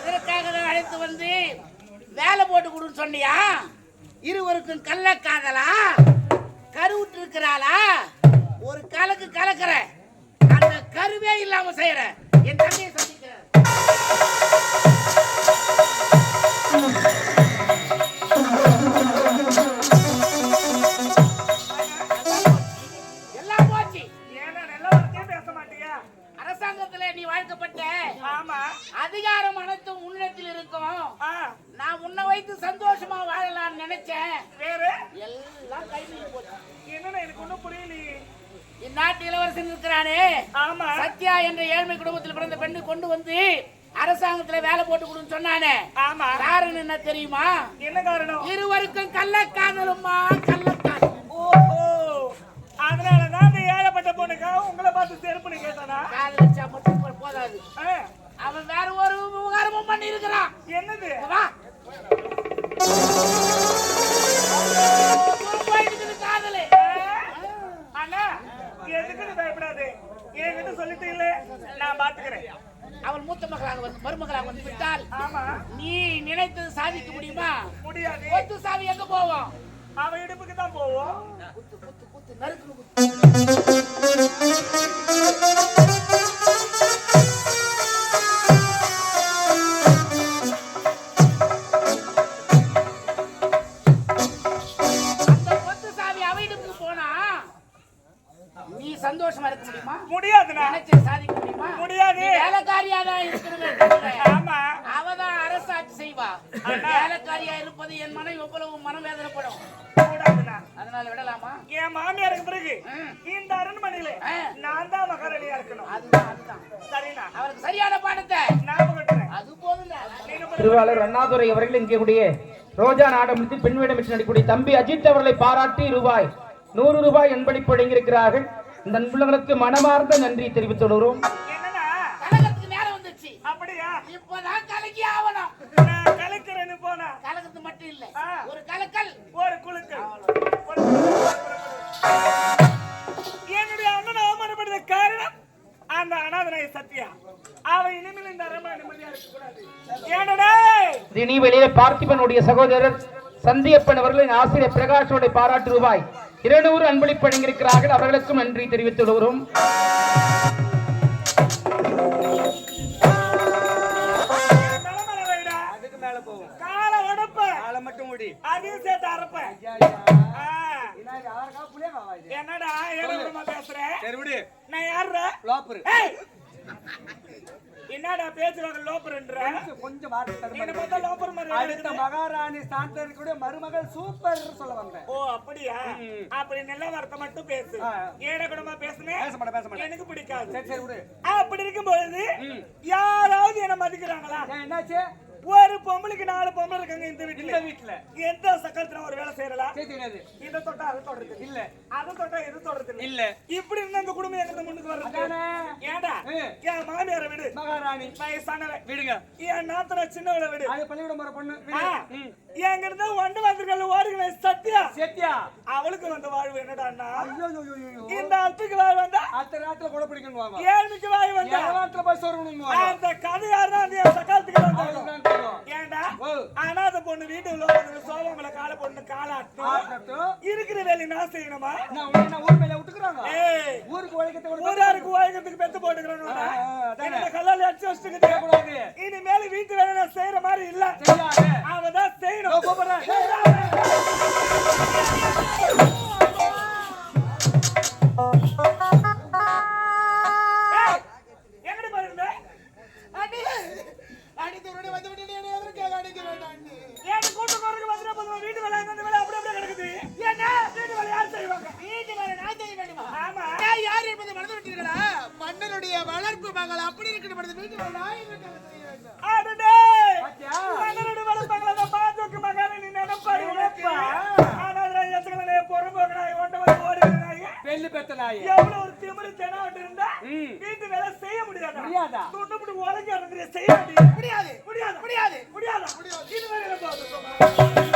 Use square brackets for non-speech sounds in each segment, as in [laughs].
இதற்காக தான் அழைத்து வந்து வேலை போட்டு கொடுன்னு சொன்னியா? இருவருக்கும் கள்ள காதலா கருவுட்டு இருக்கிறாளா ஒரு கலக்கு கலக்கிற. அந்த கருவே இல்லாம செய்யற. என் தங்கையை சந்திக்கிறேன் எல்லாம் ஆமா. அதிகாரம் அனைத்தும் உன்னிடத்தில் இருக்கும்? நான் உன்னை வைத்து சந்தோஷமா வாழலாம்னு நினைச்சேன். வேற? எல்லாம் கைவிட்டு போச்சு. என்னன்னு எனக்கு ஒண்ணும் புரியலையே. இந்நாட்டு இளவரசன் இருக்கிறானே. ஆமா. சத்யா என்ற ஏழ்மை குடும்பத்தில் பிறந்த பெண்ணு கொண்டு வந்து அரசாங்கத்துல வேலை போட்டு கொடுன்னு சொன்னானே. ஆமா. காரணம் என்ன தெரியுமா? என்ன காரணம்? இருவருக்கும் கள்ளக்காதலுமா கள்ளக்காதல். ஓஹோ. அதனாலதான் அந்த ஏழப்பட்ட பொண்ணுக்காக உங்களை பார்த்து செருப்புன்னு கேட்டானா? போதாது. அவன் வேற ஒரு விவகாரமும் பண்ணி இருக்கிறான் என்னது வா. காதலு. அண்ணா எதுக்குன்னு பயப்படாது. என்கிட்ட சொல்லிட்டு இல்ல. நான் பாத்துக்கிறேன். அவள் மூத்த மகளாக வந்து மருமகளாக வந்து விட்டால் நீ நினைத்தது சாதிக்க முடியுமா? முடியாது. சாவி எங்க போவோம்? அவன் இடுப்புக்கு தான் போவோம் திருவாளர் அண்ணாதுரை அவர்கள் இங்கே கூடிய ரோஜா நாடகத்தில் பெண் வேடம் என்று நடிக்கக்கூடிய தம்பி அஜித் அவர்களை பாராட்டி ரூபாய் நூறு ரூபாய் என்பளிப்பு வழங்கியிருக்கிறார்கள் இந்த அன்புள்ளங்களுக்கு மனமார்ந்த நன்றி தெரிவித்துக் கொள்கிறோம். என்னண்ணா? கலகத்துக்கு நேரம் வந்துச்சு அப்படியா? இப்பதான் கலக்கி ஆகணும். நான் கலக்கிறேன்னு போனா? கலகத்து மட்டும் இல்ல. ஆ. ஒரு கலக்கல். ஒரு குழுக்கள் என்னுடைய அண்ணன் அவமானப்படுத்த காரணம்? அந்த அனாதனை சத்யா அவ இனிமேல் இந்த அரண்மனை நிம்மதியா இருக்கக்கூடாது. ஏனடா! தினி வெளியே பார்த்திபனுடைய சகோதரர் சந்தியப்பன் அவர்களின் ஆசிரியர் பிரகாஷோடைய பாராட்டு ரூபாய். இருநூறு அன்பளிப்பு அணிந்திருக்கிறார்கள் அவர்களுக்கும் நன்றி தெரிவித்துக் கொள்கிறோம். கொஞ்சம் அடுத்த. மகாராணி கூட மருமகள் சூப்பர் சொல்ல வந்தேன். ஓ அப்படியா? அப்படி நல்ல வார்த்தை மட்டும் பேசு. ஏட குடமா பேசுனேன் பேச மாட்டேன் பேச மாட்டேன். எனக்கு பிடிக்காது. சரி சரி விடு. அப்படி இருக்கும்பொழுது யாராவது என்ன மதிக்கிறாங்களா? என்னாச்சு? ஒரு பொம்பளைக்கு நாலு பொம்பளை இருக்காங்க இந்த வீட்டுல இந்த வீட்டுல எந்த சக்கரத்துல ஒரு வேலை தெரியாது இதை தொட்டா அதை தொடர்றது இல்ல. அதை தொட்டா இது தொடர்றது இல்ல. இப்படி இருந்தா இந்த குடும்பம் எங்க முன்னுக்கு அதானே. ஏடா. என் மாமியார விடு. மகாராணி. வயசானவன் விடுங்க. என் நாத்தன சின்னவளை விடு. அது பள்ளிக்கூடம் போற பொண்ணு. எங்க இருந்தா வண்டு வந்திருக்கல ஓடுகிற சத்யா. சத்யா. அவளுக்கு வந்த வாழ்வு என்னடான்னா. இந்த அல்புக்கு வாழ் வந்தா அடுத்த ராத்திர கூட பிடிக்கணும் ஏழுக்கு வாழ் வந்தா. ஏழாத்துல போய் வாங்க. அந்த கதை யாருன்னா அந்த சக்காலத்துக்கு வந்தாங்க ஓ. அனாத பொண்ணு வீட்டுல வந்து சோழங்களை கால பொண்ணு காலாட்டும். இருக்கிற வேலை நான் செய்யணுமா? ஊர் மேல விட்டுக்குறாங்க? ஊருக்கு உழைக்கத்தை கூட ஊராருக்கு வாய்க்கிறதுக்கு பெத்து அதானே. கல்லால அடிச்சு வச்சுக்கிட்டு கூடாது இனிமேல் வீட்டு வேலை நான் செய்யற மாதிரி இல்ல. அவன் தான் செய்யணும். முடியாதா? துண்டு புடி உலகி அடங்குறிய செய்ய முடியாது. முடியாது. முடியாது. முடியாது. முடியாது. இது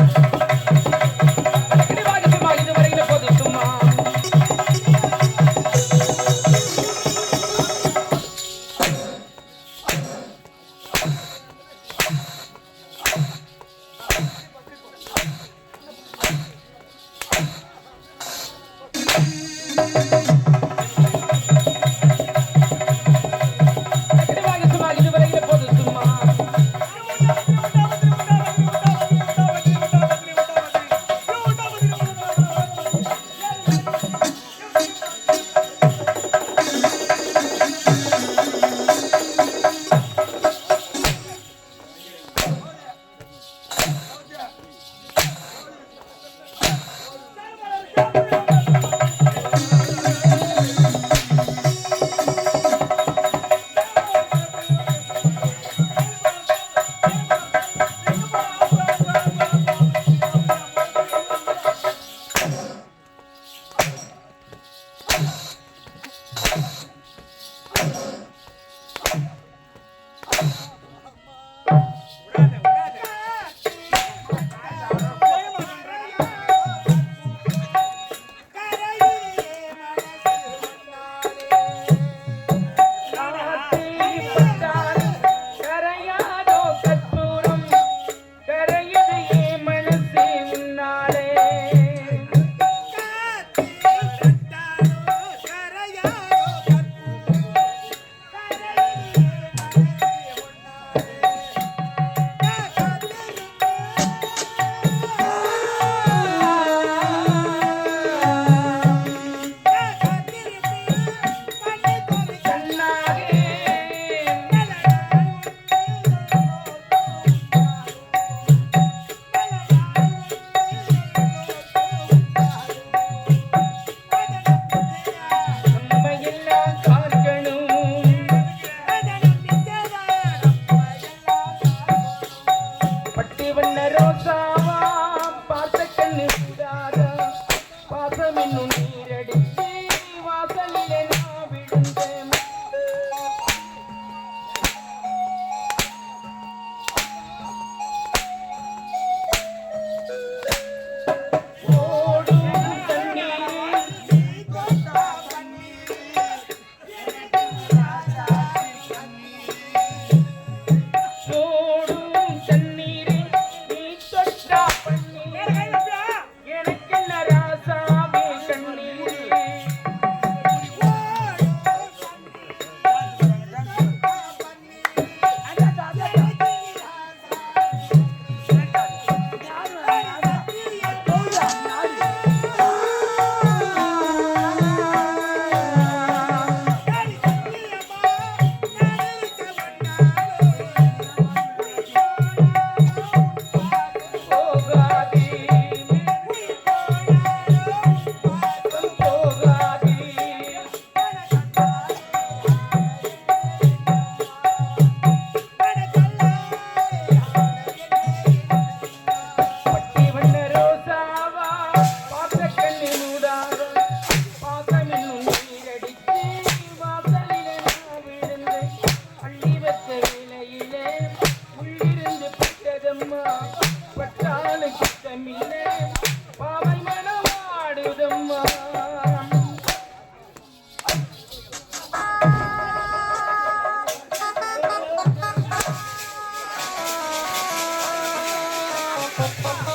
Oh. [laughs]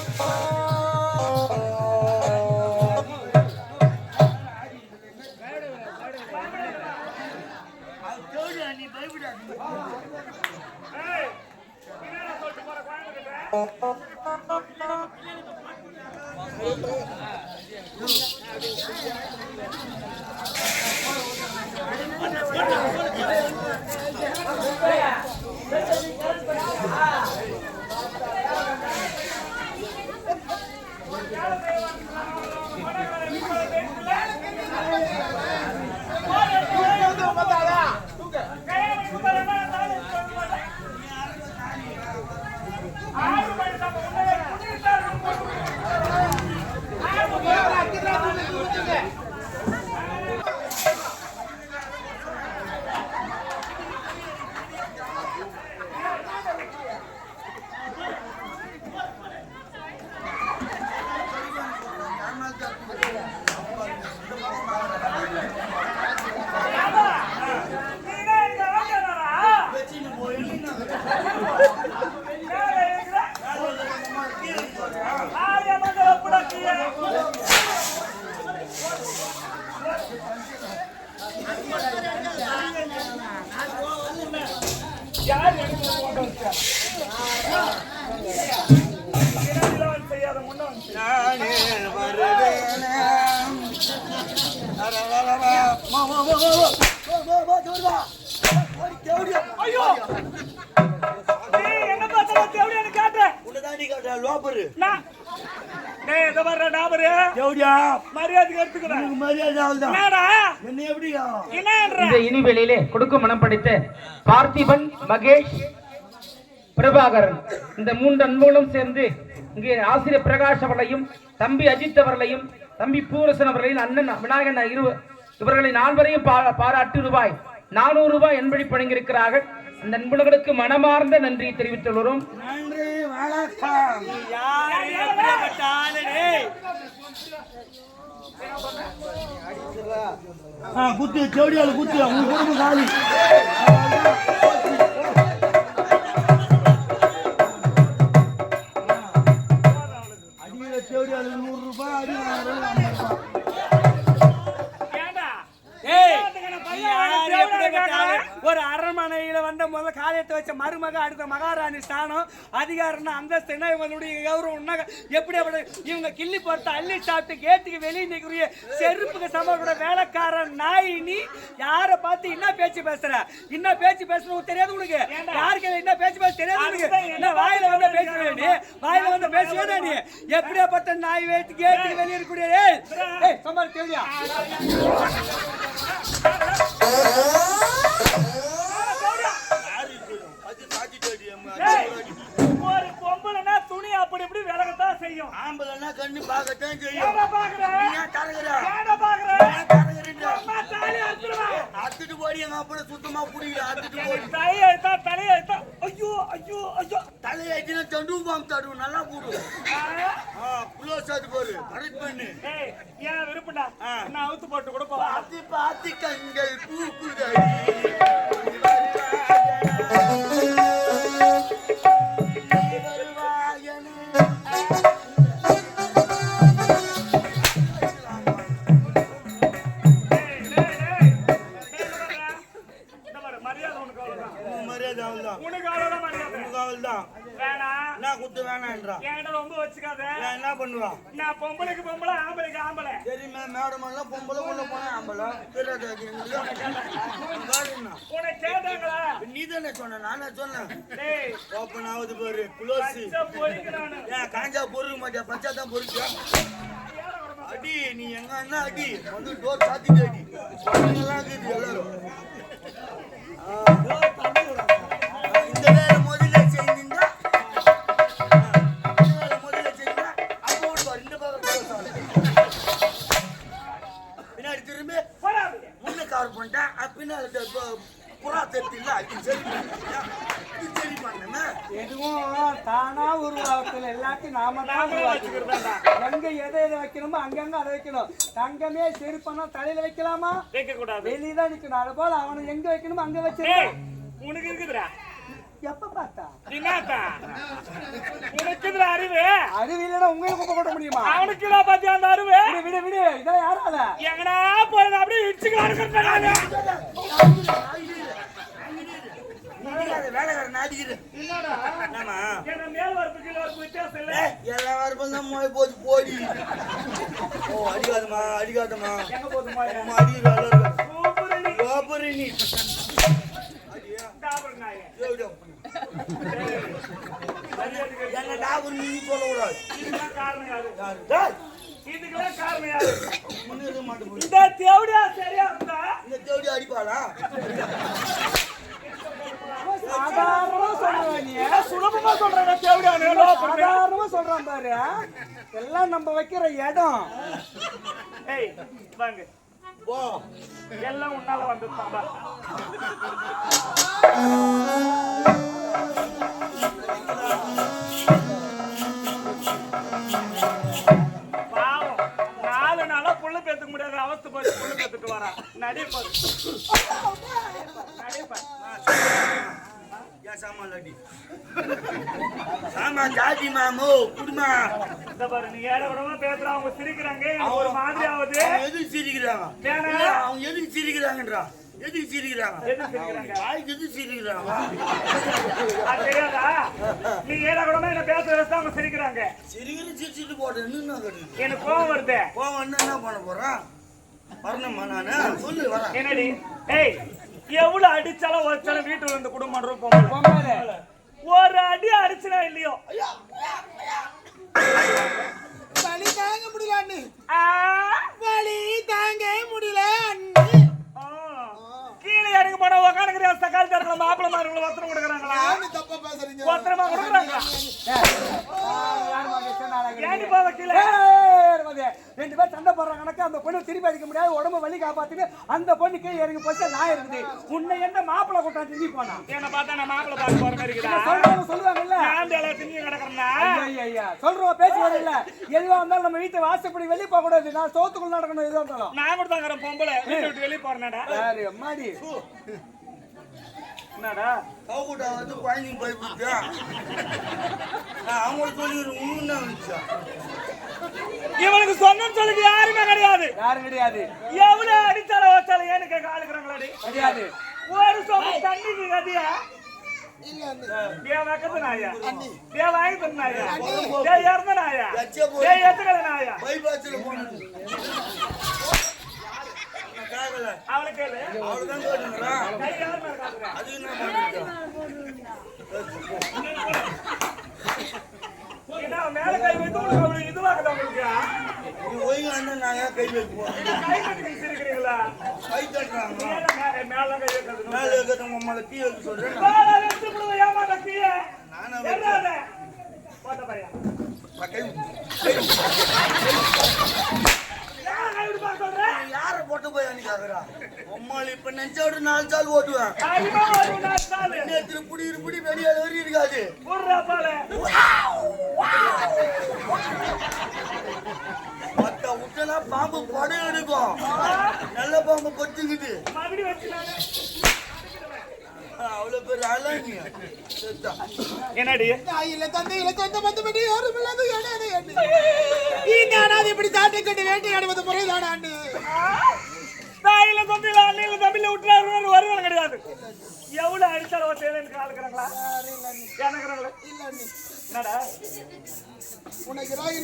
இந்த இனிவெளியிலே கொடுக்கும் மனம் படைத்த பார்த்திபன் மகேஷ் பிரபாகரன் இந்த மூன்று அன்புகளும் சேர்ந்து இங்கே ஆசிரியர் பிரகாஷ் அவர்களையும் தம்பி அஜித் அவர்களையும் தம்பி பூரசன் அவர்களையும் அண்ணன் விநாயகன் இரு இவர்களை நால்வரையும் பாராட்டி ரூபாய் நானூறு ரூபாய் என்படி பணிந்திருக்கிறார்கள். அந்த அன்புகளுக்கு மனமார்ந்த நன்றியை தெரிவித்துக் நன்றி வணக்கம். வரும் குத்து குத்து உங்க குடும்பம் காலி. நூறு ரூபாய் அடி ஒரு அரண்மனையில வந்த முதல்ல காரியத்தை வச்ச மருமக அடுத்த மகாராணி ஸ்தானம் அதிகாரம்னா அந்தஸ்து என்ன இவங்களுடைய கௌரவம்னா எப்படி அப்படி? இவங்க கிள்ளி போட்டு அள்ளி சாப்பிட்டு கேட்டுக்கு வெளியே நிற்கிற செருப்புக்கு சம கூட வேலைக்காரன் நாய் நீ. யாரை பார்த்து என்ன பேச்சு பேசுற? என்ன பேச்சு பேசுற உனக்கு தெரியாது உனக்கு? யாருக்கு என்ன பேச்சு பேச தெரியாது உனக்கு? என்ன வாயில வந்து பேசுவே நீ? வாயில வந்து பேசுவே நீ? எப்படியாப்பட்ட நாய் வேட்டு கேட்டுக்கு வெளியே ஏய் சமாளி தெரியா செய்யும். ஆம்பளைன்னா கண்ணு பார்க்கத்தான் செய்யும். ஏன்டா பாக்குற நீ ஏன் தரகுற ஏன்டா பாக்குற ஏன் தரகுறீங்க அம்மா தாலி அறுத்துருவேன் அத்துட்டு போடி எங்க அப்பட சுத்தமா புடிக்கல அத்துட்டு போடி. தலையெழுத்தா தலையெழுத்தா ஐயோ ஐயோ ஐயோ. தலையாச்சுன்னா தண்டு பாம்பு தடுவு நல்லா போடு. குளோஸ் ஆட்டு போரு கரெக்ட் பண்ணு. ஏன் விருப்பம்டா ஆ. நான் அவுத்து போட்டு கூட போவா பார்த்து பார்த்து கண்கள் பூக்குதடி நான் என்ன பண்ணுவா நான் பொம்பளைக்கு பொம்பளை, ஆம்பளைக்கு ஆம்பளை. சரிம்மா மேடம் எல்லாம் பொம்பளை உள்ள போனா ஆம்பளை. உன்னை கேட்டாங்களா? நீ தானே சொன்ன நானே சொன்னேன். ஓப்பன் ஆகுது பாரு குளோஸ். ஏன் காஞ்சா பொறுக்க மாட்டியா? பச்சா தான் பொறுக்கியா அடி நீ எங்க அண்ணா அடி? வந்து டோர் சாத்திட்டு அடி. எல்லாரும். எதுவும் தானா உருவாக்கல எல்லாத்தையும் நாம தான். வச்சுக்கிறதாண்டா. எங்க எதை எதை வைக்கணுமோ அங்கங்க அதை வைக்கணும். தங்கமே செருப்பனா தலையில வைக்கலாமா? வைக்க கூடாது. வெளியே தான் நிக்கணும். அது போல அவனை எங்க வைக்கணுமோ அங்க டேய், வச்சிருக்கோம் உனக்கு இருக்குதுடா. எப்ப பார்த்தா? என்னத்தா? உனக்கு இருக்குதுடா அறிவு. அறிவு இல்லைன்னா உங்களுக்கு குப்பை முடியுமா? அவனுக்கு தான் பாத்தியா அந்த அறிவு? விடு விடு விடு. இதான் யாரால? எங்கடா போறது? அப்படியே இடிச்சுக்கலாம் இருக்கிறேன் நீங்க வேலைக்காரன் நாடிக்கிது என்னடா என்னம்மா என்ன மேல் வரப்பு கீழ வரப்பு வித்தியாசம் இல்ல? ஏய், எல்லா வாரப்பும் தான் மொழி போச்சு போடி. ஓ அடிக்காதம்மா அடிக்காதம்மா. எங்க போதுமா அம்மா அடிக்கிற அளவுக்கு சூப்பர் நீ என்ன டாபர் நீ சொல்லக்கூடாது. இதுக்கெல்லாம் காரணம் யாரு? இந்த தேவடியா சரியா இருந்தா? இந்த தேடி அடிப்பாளா? சாதாரணமா சொல்றான் நீ. சுலபமா சொல்றேன் தேவடியா சாதாரணமா சொல்றான் பாரு. எல்லாம் நம்ம வைக்கிற இடம். ஏய் வாங்க போ எல்லாம் உன்னால வந்துட்டாங்க பாவம். நாலு நாளா புள்ள பேத்துக்க முடியாத. அவஸ்தை போய் புள்ள பேத்துட்டு வரா நடிப்பாரு நடிப்பாரு ஏன் சாமான் அடி சாமான் ஜாதி மாமோ குடுமா இந்த பாரு நீ ஏழை விடமா பேசுற அவங்க சிரிக்கிறாங்க. எனக்கு ஒரு மாதிரி ஆகுது. எதுக்கு சிரிக்கிறாங்க? ஏன்னா? அவங்க எதுக்கு சிரிக்கிறாங்கன்றா? எதுக்கு சிரிக்கிறாங்க? வாய்க்கு எதுக்கு சிரிக்கிறாங்க? அது தெரியாதா? நீ ஏழை விடமா என்ன வச்சு அவங்க சிரிக்கிறாங்க. சிரிக்கிற சிரிச்சிட்டு போட்டேன் என்ன எனக்கு கோவம் வருது. என்ன என்ன பண்ண போறான் வரணுமா நானு? சொல்லு வரேன் என்னடி? ஏய் எவ்வளவு அடிச்சாலும் வச்சாலும் வீட்டுல இருந்து குடும்பம் பொம்பளை. ஒரு அடி அடிச்சுனா இல்லையோ? வலி தாங்க முடியல அண்ணி. வலி தாங்க முடியல ஆ. கீழே இறங்கி போனா உக்காந்துக்கிறியா? தக்காளி தரங்கள மாப்பிள்ள மாதிரி ஒத்தனம் கொடுக்குறாங்களா? தப்பா பேசுறீங்க? ஒத்தனமா கொடுக்குறாங்களா? யார் மகன் சொன்னாங்க ஏன் போவ கீழே? இருமதி. ரெண்டு பேர் சண்டை போடுற கணக்கு அந்த பொண்ணு திருப்பி அடிக்க முடியாது. உடம்பு வலி காப்பாத்துட்டு அந்த பொண்ணு கீழே இறங்கி போச்சு நான் இருக்குது உன்னை என்ன மாப்பிள்ளை கூட்டாச்சு நீ போனா? என்ன பார்த்தா நான் மாப்பிள்ள பார்க்க போற மாதிரி இருக்குதா சொல்றவங்க சொல்லுவாங்கல்ல? நான் எல்லாம் திங்கி கிடக்குறேன்னா ஐயா, ஐயா, சொல்றோம் பேச்சு வரல எதுவா இருந்தாலும் நம்ம வீட்டு வாசப்படி வெளியே போக கூடாது. நான் சோத்துக்குள்ள நடக்கணும் எதுவா இருந்தாலும். நான் கூட தாங்கிறேன் பொம்பளை. வீட்டு விட்டு வெளியே போறேன்டா. யாரு அம்மாடி? என்னடா? கவுக்கூட்டா வந்து குழந்தைங்க போய் அவங்களுக்கு சொல்லி என்ன வந்துச்சா? இவனுக்கு சொன்னன்னு சொல்லுக்கு யாருமே கிடையாது. யாரும் கிடையாது. எவ்வளவு அடிச்சாலும் வச்சாலும் ஏன்னு கேட்க ஆளுக்குறாங்களாடி கிடையாது. ஒரு சொம்பு தண்ணிக்கு கதியா? ஏன் வக்கத்து நாயா? ஏன் வாங்கி தந்த நாயா? ஏன் இறந்த நாயா? எச்ச போய் ஏன் எத்துக்கல நாயா? பைபாஸ்ல போனது கேட்கல அவளை கேளு. அவ்வளவுதான் கேட்டுங்களா கை யார் மேல காட்டுறா? அது என்ன ஏன்னா மேல கை வைத்து உங்களுக்கு அவ்வளவு இதுவாக்குதா உங்களுக்கு? ஓய்வாண்டா நாங்க கை நான் கை அம்மாள் இப்ப நினைச்சா ஒரு நாலு சால். ஓட்டுவேன். நேற்று புடி இருப்புடி வெளியால வரி இருக்காது. மத்த விட்டனா பாம்பு படம் எடுக்கும். நல்ல பாம்பு கொத்துக்குது. அவ்வளவு பேர் அழகு செத்தா. என்னடி? தாயில தந்தையில சொந்த பந்தமடி யாரும் இல்லாத என்ன இந்த அனாதை இப்படி சாட்டை கட்டி வேட்டையாடுவது முறைதானாண்டு தாயில தம்பியில அண்ணில தம்பியில விட்டுறாரு வருவாங்க கிடையாது. எவ்வளவு அடிச்சாலும் ஒரு தேவைன்னு காலுக்கிறாங்களா எனக்குறாங்களே என்னடா? உனக்கு ராகி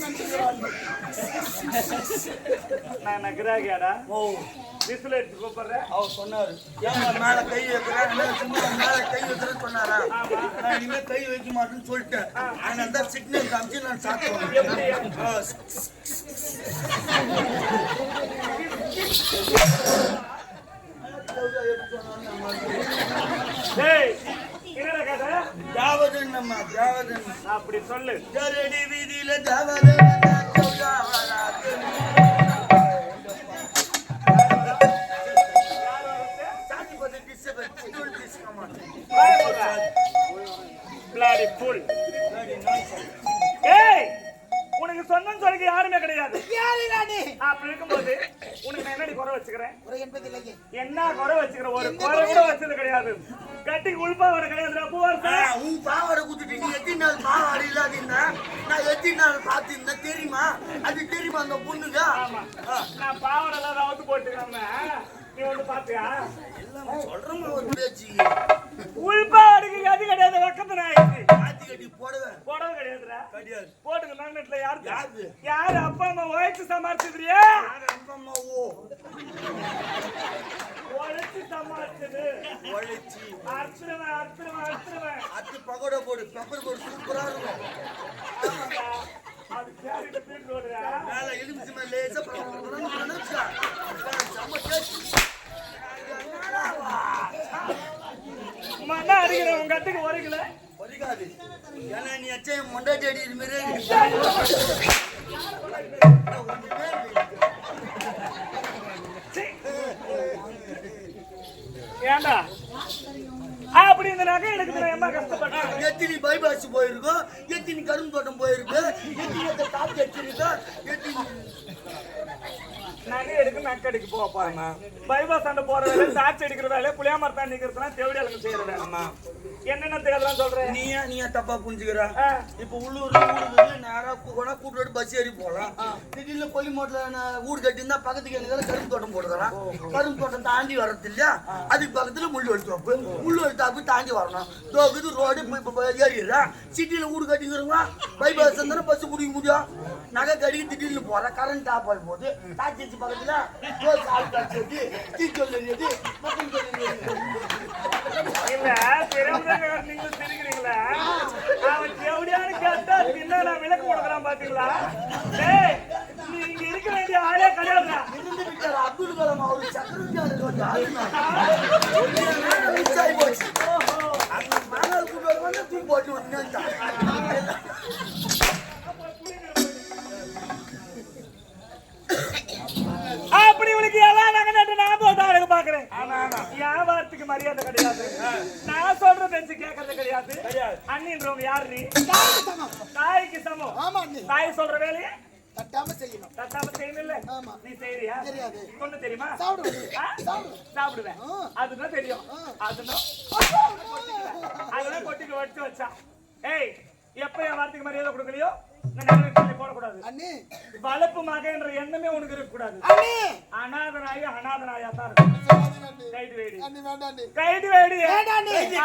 நான் என்ன கிராகியாடா? ஓ. விசில் எடுத்து கூப்பிடுறேன். அவர் சொன்னாரு. ஏங்க மேல கை வைக்கிறேன் சும்மா மேல கை வைக்கிறேன்னு சொன்னாரா? நான் இனிமே கை வைக்க மாட்டேன்னு சொல்லிட்டேன். அதனால தான் சிக்னல் காமிச்சு நான் சாப்பிடுவேன் நம்ம தேவதன் அப்படி சொல்லு. ஜரடி வீதியில மாட்டேன் பிளாடி புல் ஏய் உனக்கு சொன்னன்னு சொல்லிக்க யாருமே கிடையாது. அப்படி இருக்கும்போது உனக்கு நான் என்னடி குறை என்பதில்லையே. என்ன குறை வச்சுக்கிற? ஒரு குறை கூட வச்சது கிடையாது. கட்டிக்கு உள்பா வர கிடையாது பூவார் உன் பாவாடை குத்துட்டு நீ எத்தனை நாள் பாவாடை இல்லாதீங்கன்னா நான் எத்தனை நாள் பார்த்துருந்தேன் தெரியுமா? அது தெரியுமா அந்த பொண்ணுங்க நான் பாவடெல்லாம் ரவுத்து போட்டுக்கிறேன் நீ வந்து பாத்தியா? சொல்றமா ஒரு பேச்சு. உள்பா அடிக்க அது கிடையாது பக்கத்து நாய்க்கு ஆத்தி கட்டி போடுவேன் போடவே கிடையாதுடா கிடையாது போட்டுக்க மேக்னெட்ல யாரு யாரு? யாரு? அப்பா அம்மா உழைச்சு சமாளிச்சதுரியா அம்மாவோ உழைச்சு சமாளிச்சது. உழைச்சி. அர்த்தவன் அர்த்தவன் அர்த்தவன் அத்து பகோடா போடு பெப்பர் போடு சூப்பரா இருக்கும். அது கேரிட்டு தூக்கிட்டு ஓடுறா மேல எலுமிச்சு மேல லேசா நினைச்சா செம்ம மண்ணா உங்க உரைக்கல வரிகாது ஏன்னா நீ அச்சா என் மொண்டாட்டி அடி இது மாரி ஏண்டா? அப்படி எனக்கு எம்மா கஷ்டப்பட்டேன் எத்தினி பைபாஸ் போயிருக்கோம் எத்தினி கரும்பு தோட்டம் போயிருக்கு எத்தினி காப்பி அடிச்சிருக்கா எத்தினி நகை எடுக்க நக்கடிக்கு போக பாருங்க பைபாஸ் சண்டை போற வேலை சாட்சி அடிக்கிற வேலை புளியா மரத்தான் நிக்கிறதுலாம் தேவடி அலங்கு செய்யற வேலை என்னென்ன தேவையெல்லாம் சொல்றேன் நீ ஏன் நீ ஏன் தப்பா புரிஞ்சுக்கிற. இப்ப உள்ளூர்ல ஊருக்கு நேரா போனா கூட்டு பஸ் ஏறி போகலாம். திடீர்னு கொல்லிமோட்ல நான் வீடு கட்டியிருந்தா பக்கத்துக்கு எனக்கு கரும்பு தோட்டம் போடுறேன் கரும்பு தோட்டம் தாண்டி வர்றது இல்லையா? அதுக்கு பக்கத்துல முள்ளு தோப்பு முள்ளு தாப்பு தாண்டி வரணும். தோக்குது ரோடு ஏறிடுறேன் சிட்டில வீடு கட்டிக்கிறவங்க பைபாஸ் இருந்தாலும் பஸ் பிடிக்க முடியும் நகை கடிக்கு திடீர்னு போறேன் கரண்ட் ஆஃப் ஆகி போகுது தாச்சி பக்கத்துல ரோஸ் ஆள் காட்சி வச்சு தீச்சொல் எரியுது மக்கள் இல்ல தெரியாம நீங்க தெரிகிறீங்களா அவன் தேவடியான்னு கேட்டா பின்ன நான் விளக்கு கொடுக்குறான் பாத்தீங்களா டேய் நீ இங்க இருக்க வேண்டிய ஆளே கிடையாதுடா இருந்து விட்டார் அப்துல் கலாம் அவரு சக்கரவர்த்தி ஆகி போச்சு. அப்படி உனக்கு எல்லாம் நட்டு நான் போட்டு அழகு பாக்குறேன் என் வார்த்தைக்கு மரியாதை கிடையாது. நான் சொல்ற பேச்சு கேட்கறது கிடையாது. அண்ணின்றவங்க யாரு நீ? தாய்க்கு சமம். தாய் சொல்ற வேலையை? தட்டாம செய்யணும். தட்டாம செய்யணும் இல்ல ஆமா. நீ செய்யறியா தெரியாது. கொண்டு தெரியுமா? சாப்பிடுவேன். சாப்பிடுவேன். அதுதான் தெரியும். அதுதான் அதெல்லாம் கொட்டிக்கு வச்சு வச்சா. ஏய் எப்ப என் வார்த்தைக்கு மரியாதை கொடுக்கலையோ? போடக்கூடாது. அண்ணே. வளர்ப்பு மக எண்ணமே உனக்கு இருக்கக்கூடாது. அண்ணே. அனாதனாய அனாதனாயா தான் இருக்கும். கைடு வேடி. அண்ணே வேடி.